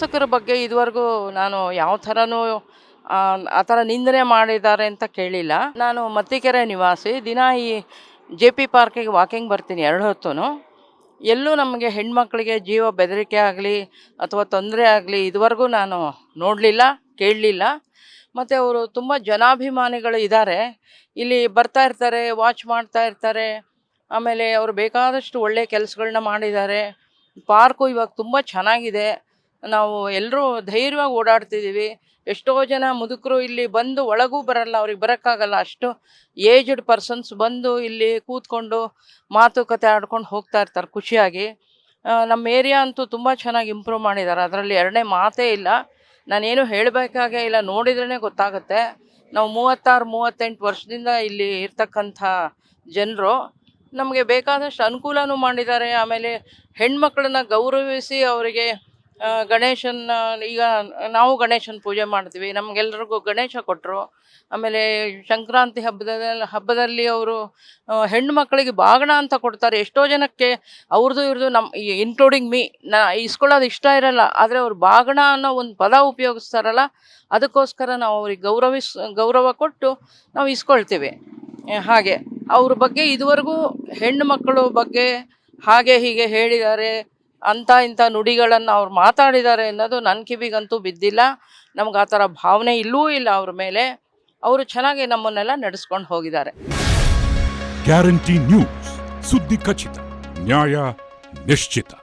ಶಾಸಕರ ಬಗ್ಗೆ ಇದುವರೆಗೂ ನಾನು ಯಾವ ಥರನೂ ಆ, ಥರ ನಿಂದನೆ ಮಾಡಿದ್ದಾರೆ ಅಂತ ಕೇಳಿಲ್ಲ. ನಾನು ಮತ್ತಿಕೆರೆ ನಿವಾಸಿ ದಿನ ಈ ಜೆ ಪಿ ಪಾರ್ಕಿಗೆ ವಾಕಿಂಗ್ ಬರ್ತೀನಿ ಎರಡು ಹೊತ್ತು ಎಲ್ಲೂ ನಮಗೆ ಹೆಣ್ಮಕ್ಳಿಗೆ ಜೀವ ಬೆದರಿಕೆ ಆಗಲಿ ಅಥವಾ ತೊಂದರೆ ಆಗಲಿ ಇದುವರೆಗೂ ನಾನು ನೋಡಲಿಲ್ಲ ಕೇಳಲಿಲ್ಲ. ಮತ್ತು ಅವರು ತುಂಬ ಜನಾಭಿಮಾನಿಗಳು ಇದ್ದಾರೆ. ಇಲ್ಲಿ ಬರ್ತಾ ಇರ್ತಾರೆ ವಾಚ್ ಮಾಡ್ತಾ ಇರ್ತಾರೆ. ಆಮೇಲೆ ಅವರು ಬೇಕಾದಷ್ಟು ಒಳ್ಳೆಯ ಕೆಲಸಗಳನ್ನ ಮಾಡಿದ್ದಾರೆ. ಪಾರ್ಕು ಇವಾಗ ತುಂಬ ಚೆನ್ನಾಗಿದೆ. ನಾವು ಎಲ್ಲರೂ ಧೈರ್ಯವಾಗಿ ಓಡಾಡ್ತಿದ್ದೀವಿ. ಎಷ್ಟೋ ಜನ ಮುದುಕರು ಇಲ್ಲಿ ಬಂದು ಒಳಗೂ ಬರಲ್ಲ, ಅವ್ರಿಗೆ ಬರೋಕ್ಕಾಗಲ್ಲ. ಅಷ್ಟು ಏಜ್ಡ್ ಪರ್ಸನ್ಸ್ ಬಂದು ಇಲ್ಲಿ ಕೂತ್ಕೊಂಡು ಮಾತುಕತೆ ಆಡ್ಕೊಂಡು ಹೋಗ್ತಾ ಇರ್ತಾರೆ ಖುಷಿಯಾಗಿ. ನಮ್ಮ ಏರಿಯಾ ಅಂತೂ ತುಂಬ ಚೆನ್ನಾಗಿ ಇಂಪ್ರೂವ್ ಮಾಡಿದ್ದಾರೆ. ಅದರಲ್ಲಿ ಎರಡನೇ ಮಾತೇ ಇಲ್ಲ. ನಾನೇನು ಹೇಳಬೇಕಾಗೇ ಇಲ್ಲ. ನೋಡಿದ್ರೇ ಗೊತ್ತಾಗುತ್ತೆ. ನಾವು ಮೂವತ್ತಾರು, ಮೂವತ್ತೆಂಟು ವರ್ಷದಿಂದ ಇಲ್ಲಿ ಇರ್ತಕ್ಕಂಥ ಜನರು. ನಮಗೆ ಬೇಕಾದಷ್ಟು ಅನುಕೂಲನೂ ಮಾಡಿದ್ದಾರೆ. ಆಮೇಲೆ ಹೆಣ್ಮಕ್ಳನ್ನ ಗೌರವಿಸಿ ಅವರಿಗೆ ಗಣೇಶನ ಈಗ ನಾವು ಗಣೇಶನ ಪೂಜೆ ಮಾಡ್ತೀವಿ. ನಮಗೆಲ್ಲರಿಗೂ ಗಣೇಶ ಕೊಟ್ಟರು ಆಮೇಲೆ ಸಂಕ್ರಾಂತಿ ಹಬ್ಬದಲ್ಲಿ ಹಬ್ಬದಲ್ಲಿ ಅವರು ಹೆಣ್ಣು ಮಕ್ಕಳಿಗೆ ಬಾಗಣ ಅಂತ ಕೊಡ್ತಾರೆ. ಎಷ್ಟೋ ಜನಕ್ಕೆ ಅವ್ರದ್ದು ಇವ್ರದ್ದು ನಮ್ಮ ಇನ್ಕ್ಲೂಡಿಂಗ್ ಮೀ ನಾ ಇಸ್ಕೊಳ್ಳೋದು ಇಷ್ಟ ಇರಲ್ಲ. ಆದರೆ ಅವ್ರು ಬಾಗಣ ಅನ್ನೋ ಒಂದು ಪದ ಉಪಯೋಗಿಸ್ತಾರಲ್ಲ, ಅದಕ್ಕೋಸ್ಕರ ನಾವು ಅವ್ರಿಗೆ ಗೌರವಿಸ್, ಗೌರವ ಕೊಟ್ಟು ನಾವು ಇಸ್ಕೊಳ್ತೇವೆ. ಹಾಗೆ. ಅವ್ರ ಬಗ್ಗೆ ಇದುವರೆಗೂ ಹೆಣ್ಣು ಮಕ್ಕಳು ಬಗ್ಗೆ ಹಾಗೆ ಹೀಗೆ ಹೇಳಿದ್ದಾರೆ. ಅಂತ ಇಂಥ ನುಡಿಗಳನ್ನು ಅವ್ರು ಮಾತಾಡಿದ್ದಾರೆ ಅನ್ನೋದು ನನ್ನ ಕಿವಿಗಂತೂ ಬಿದ್ದಿಲ್ಲ. ನಮ್ಗೆ ಆ ಥರ ಭಾವನೆ ಇಲ್ಲೂ ಇಲ್ಲ ಅವ್ರ ಮೇಲೆ. ಅವರು ಚೆನ್ನಾಗಿ ನಮ್ಮನ್ನೆಲ್ಲ ನಡೆಸ್ಕೊಂಡು ಹೋಗಿದ್ದಾರೆ. Guarantee news. ಸುದ್ದಿ ಖಚಿತ. ನ್ಯಾಯ ನಿಶ್ಚಿತ.